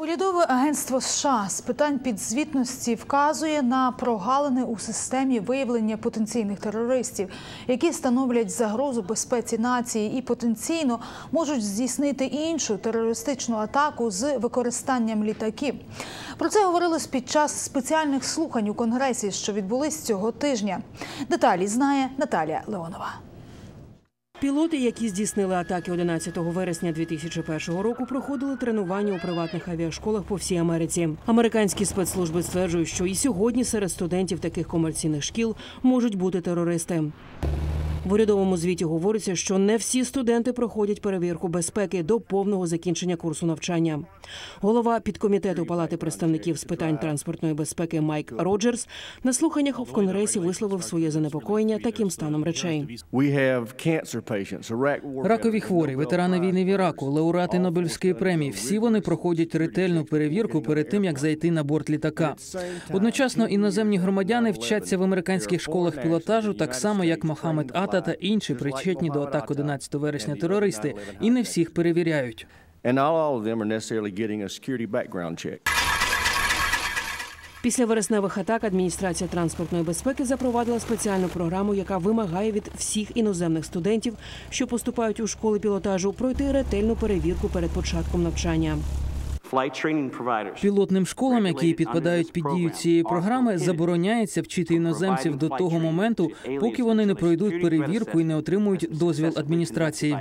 Урядове агентство США з питань підзвітності вказує на прогалини у системі виявлення потенційних терористів, які становлять загрозу безпеці нації і потенційно можуть здійснити іншу терористичну атаку з використанням літаків. Про це говорилось під час спеціальних слухань у конгресі, що відбулись цього тижня. Деталі знає Наталія Леонова. Пілоти, які здійснили атаки 11 вересня 2001 року, проходили тренування у приватних авіашколах по всій Америці. Американські спецслужби стверджують, що і сьогодні серед студентів таких комерційних шкіл можуть бути терористи. В урядовому звіті говориться, що не всі студенти проходять перевірку безпеки до повного закінчення курсу навчання. Голова підкомітету Палати представників з питань транспортної безпеки Майк Роджерс на слуханнях в конгресі висловив своє занепокоєння таким станом речей. Ракові хворі, ветерани війни в Іраку, лауреати Нобелівської премії. Всі вони проходять ретельну перевірку перед тим, як зайти на борт літака. Одночасно іноземні громадяни вчаться в американських школах пілотажу, так само як Мохамед Ата та інші причетні до атак 11 вересня терористи, і не всіх перевіряють. Після вересневих атак адміністрація транспортної безпеки запровадила спеціальну програму, яка вимагає від всіх іноземних студентів, що поступають у школи пілотажу, пройти ретельну перевірку перед початком навчання. Пілотним школам, які підпадають під дію цієї програми, забороняється вчити іноземців до того моменту, поки вони не пройдуть перевірку і не отримують дозвіл адміністрації.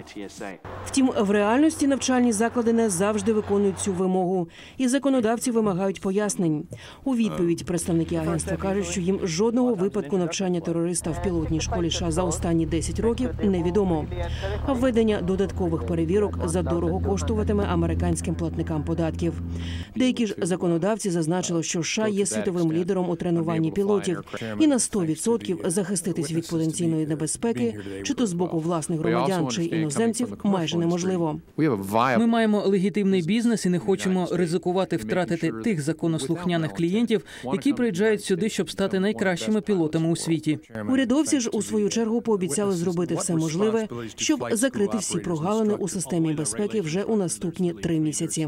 Втім, в реальності навчальні заклади не завжди виконують цю вимогу, і законодавці вимагають пояснень. У відповідь представники агентства кажуть, що їм жодного випадку навчання терориста в пілотній школі США за останні 10 років невідомо. А введення додаткових перевірок задорого коштуватиме американським платникам податків. Деякі ж законодавці зазначили, що США є світовим лідером у тренуванні пілотів, і на 100% захиститись від потенційної небезпеки, чи то з боку власних громадян чи іноземців, майже неможливо. Ми маємо легітимний бізнес і не хочемо ризикувати втратити тих законослухняних клієнтів, які приїжджають сюди, щоб стати найкращими пілотами у світі. Урядовці ж у свою чергу пообіцяли зробити все можливе, щоб закрити всі прогалини у системі безпеки вже у наступні три місяці.